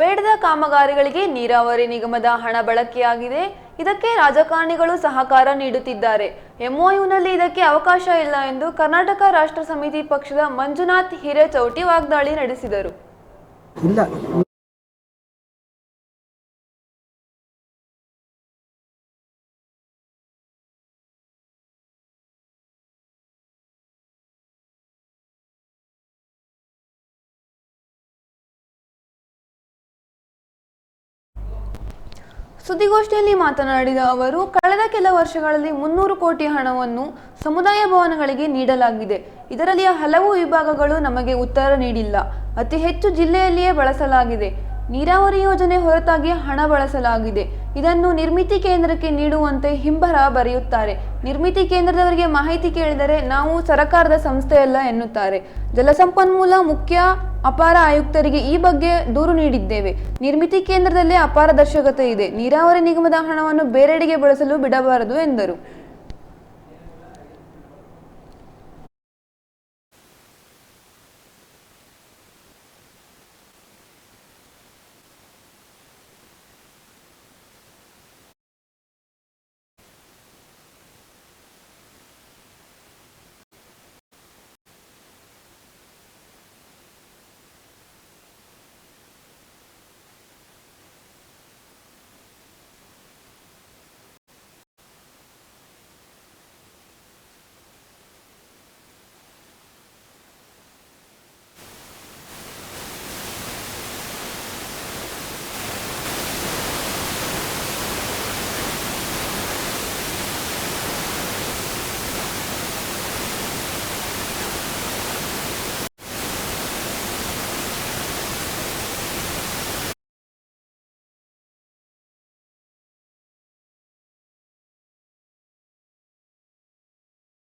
ಬೇಡದ ಕಾಮಗಾರಿಗಳಿಗೆ ನೀರಾವರಿ ನಿಗಮದ ಹಣ ಬಳಕೆಯಾಗಿದೆ. ಇದಕ್ಕೆ ರಾಜಕಾರಣಿಗಳು ಸಹಕಾರ ನೀಡುತ್ತಿದ್ದಾರೆ. ಎಂಒಯುನಲ್ಲಿ ಇದಕ್ಕೆ ಅವಕಾಶ ಇಲ್ಲ ಎಂದು ಕರ್ನಾಟಕ ರಾಷ್ಟ್ರ ಸಮಿತಿ ಪಕ್ಷದ ಮಂಜುನಾಥ್ ಹಿರೇಚೌಟಿ ವಾಗ್ದಾಳಿ ನಡೆಸಿದರು. ಇಲ್ಲ. ಸುದ್ದಿಗೋಷ್ಠಿಯಲ್ಲಿ ಮಾತನಾಡಿದ ಅವರು, ಕಳೆದ ಕೆಲ ವರ್ಷಗಳಲ್ಲಿ ಮುನ್ನೂರು ಕೋಟಿ ಹಣವನ್ನು ಸಮುದಾಯ ಭವನಗಳಿಗೆ ನೀಡಲಾಗಿದೆ. ಇದರಲ್ಲಿಯ ಹಲವು ವಿಭಾಗಗಳು ನಮಗೆ ಉತ್ತರ ನೀಡಿಲ್ಲ. ಅತಿ ಹೆಚ್ಚು ಜಿಲ್ಲೆಯಲ್ಲಿಯೇ ಬಳಸಲಾಗಿದೆ. ನೀರಾವರಿ ಯೋಜನೆ ಹೊರತಾಗಿ ಹಣ ಬಳಸಲಾಗಿದೆ. ಇದನ್ನು ನಿರ್ಮಿತಿ ಕೇಂದ್ರಕ್ಕೆ ನೀಡುವಂತೆ ಹಿಂಬರ ಬರೆಯುತ್ತಾರೆ. ನಿರ್ಮಿತಿ ಕೇಂದ್ರದವರಿಗೆ ಮಾಹಿತಿ ಕೇಳಿದರೆ ನಾವು ಸರಕಾರದ ಸಂಸ್ಥೆಯಲ್ಲ ಎನ್ನುತ್ತಾರೆ. ಜಲಸಂಪನ್ಮೂಲ ಮುಖ್ಯ ಅಪಾರ ಆಯುಕ್ತರಿಗೆ ಈ ಬಗ್ಗೆ ದೂರು ನೀಡಿದ್ದೇವೆ. ನಿರ್ಮಿತಿ ಕೇಂದ್ರದಲ್ಲಿ ಅಪಾರದರ್ಶಕತೆ ಇದೆ. ನೀರಾವರಿ ನಿಗಮದ ಹಣವನ್ನು ಬೇರೆಡೆಗೆ ಬಳಸಲು ಬಿಡಬಾರದು ಎಂದರು.